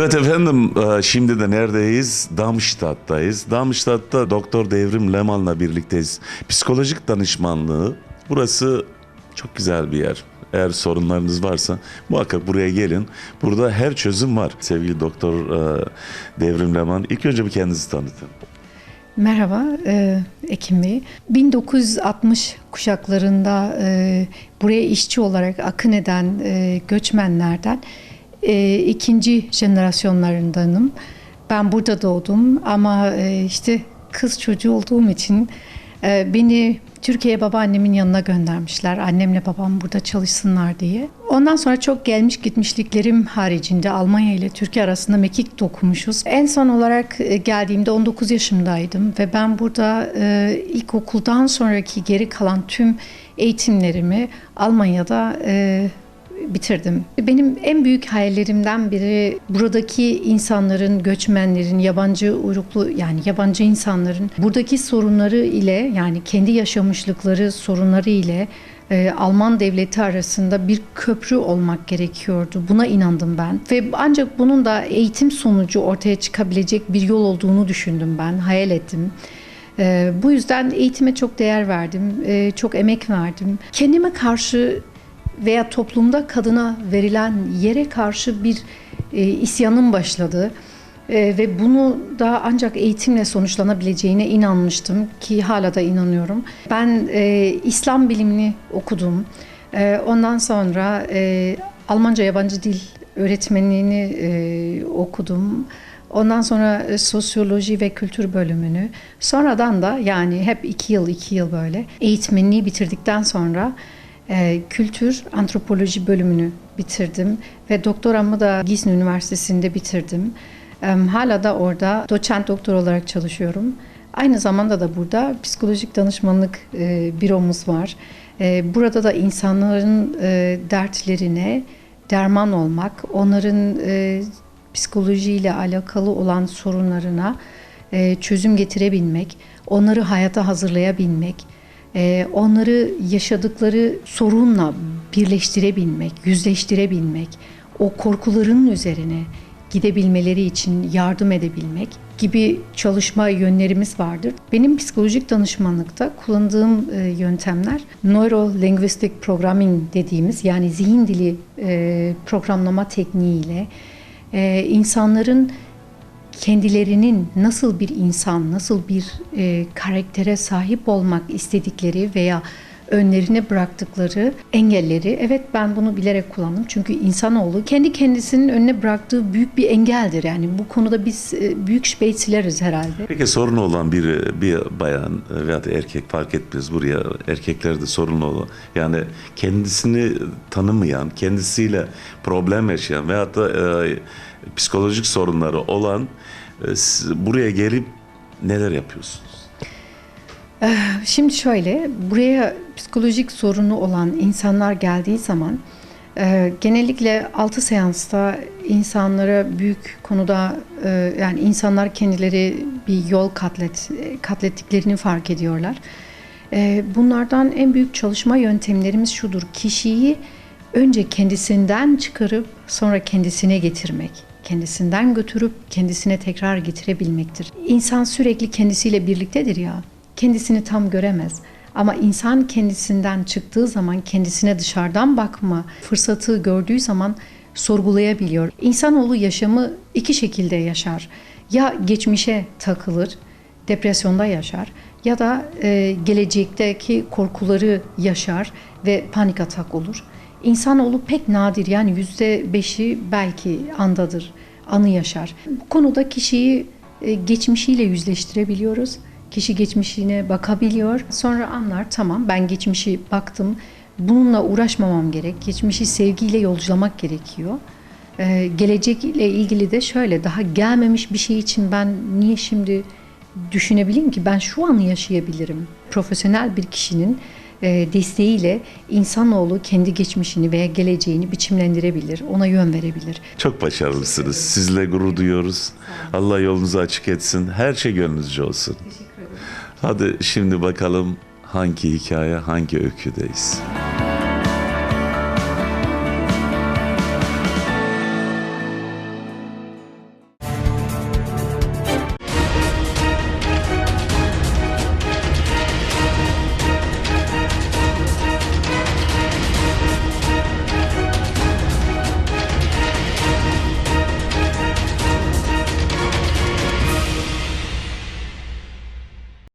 Evet efendim e, şimdi de neredeyiz? Darmstadt'tayız. Darmstadt'ta Doktor Devrim Leman'la birlikteyiz. Psikolojik danışmanlığı. Burası çok güzel bir yer. Eğer sorunlarınız varsa muhakkak buraya gelin. Burada her çözüm var. Sevgili Doktor e, Devrim Leman ilk önce bir kendinizi tanıtın. Merhaba e, Ekim Bey. 1960 kuşaklarında e, buraya işçi olarak akın eden e, göçmenlerden e, ikinci jenerasyonlarındanım. Ben burada doğdum ama e, işte kız çocuğu olduğum için e, beni Türkiye'ye babaannemin yanına göndermişler. Annemle babam burada çalışsınlar diye. Ondan sonra çok gelmiş gitmişliklerim haricinde Almanya ile Türkiye arasında mekik dokumuşuz. En son olarak e, geldiğimde 19 yaşımdaydım ve ben burada e, ilkokuldan sonraki geri kalan tüm eğitimlerimi Almanya'da e, bitirdim. Benim en büyük hayallerimden biri buradaki insanların, göçmenlerin, yabancı uyruklu yani yabancı insanların buradaki sorunları ile yani kendi yaşamışlıkları sorunları ile e, Alman devleti arasında bir köprü olmak gerekiyordu. Buna inandım ben. Ve ancak bunun da eğitim sonucu ortaya çıkabilecek bir yol olduğunu düşündüm ben, hayal ettim. E, bu yüzden eğitime çok değer verdim, e, çok emek verdim. Kendime karşı veya toplumda kadına verilen yere karşı bir e, isyanım başladı. E, ve bunu da ancak eğitimle sonuçlanabileceğine inanmıştım ki hala da inanıyorum. Ben e, İslam bilimini okudum. E, ondan sonra e, Almanca yabancı dil öğretmenliğini e, okudum. Ondan sonra e, sosyoloji ve kültür bölümünü. Sonradan da yani hep iki yıl iki yıl böyle eğitmenliği bitirdikten sonra e, kültür antropoloji bölümünü bitirdim ve doktoramı da Gießen Üniversitesi'nde bitirdim. E, hala da orada doçent doktor olarak çalışıyorum. Aynı zamanda da burada psikolojik danışmanlık e, büromuz var. E, burada da insanların dertlerine derman olmak, onların psikolojiyle alakalı olan sorunlarına çözüm getirebilmek, onları hayata hazırlayabilmek, onları yaşadıkları sorunla birleştirebilmek, yüzleştirebilmek, o korkuların üzerine gidebilmeleri için yardım edebilmek gibi çalışma yönlerimiz vardır. Benim psikolojik danışmanlıkta kullandığım e, yöntemler Neuro-Linguistic Programming dediğimiz yani zihin dili e, programlama tekniğiyle e, insanların kendilerinin nasıl bir insan, nasıl bir e, karaktere sahip olmak istedikleri veya önlerine bıraktıkları engelleri evet ben bunu bilerek kullandım. Çünkü insanoğlu kendi kendisinin önüne bıraktığı büyük bir engeldir. Yani bu konuda biz e, büyük şüpheysileriz herhalde. Peki sorunu olan bir bir bayan veya da erkek fark etmez buraya erkeklerde sorunlu olan yani kendisini tanımayan, kendisiyle problem yaşayan veyahut da e, psikolojik sorunları olan e, buraya gelip neler yapıyorsunuz? Şimdi şöyle, buraya psikolojik sorunu olan insanlar geldiği zaman e, genellikle 6 seansta insanlara büyük konuda e, yani insanlar kendileri bir yol katlet katlettiklerini fark ediyorlar. Bunlardan en büyük çalışma yöntemlerimiz şudur. Kişiyi önce kendisinden çıkarıp sonra kendisine getirmek. Kendisinden götürüp kendisine tekrar getirebilmektir. İnsan sürekli kendisiyle birliktedir ya kendisini tam göremez. Ama insan kendisinden çıktığı zaman kendisine dışarıdan bakma fırsatı gördüğü zaman sorgulayabiliyor. İnsanoğlu yaşamı iki şekilde yaşar. Ya geçmişe takılır, depresyonda yaşar ya da e, gelecekteki korkuları yaşar ve panik atak olur. İnsanoğlu pek nadir yani yüzde beşi belki andadır, anı yaşar. Bu konuda kişiyi e, geçmişiyle yüzleştirebiliyoruz. Kişi geçmişine bakabiliyor. Sonra anlar tamam ben geçmişi baktım. Bununla uğraşmamam gerek. Geçmişi sevgiyle yolculamak gerekiyor. Ee, gelecekle ilgili de şöyle daha gelmemiş bir şey için ben niye şimdi düşünebileyim ki ben şu an yaşayabilirim. Profesyonel bir kişinin e, desteğiyle insanoğlu kendi geçmişini veya geleceğini biçimlendirebilir, ona yön verebilir. Çok başarılısınız. Sizle gurur duyuyoruz. Allah yolunuzu açık etsin. Her şey gönlünüzce olsun. Hadi şimdi bakalım hangi hikaye, hangi öyküdeyiz.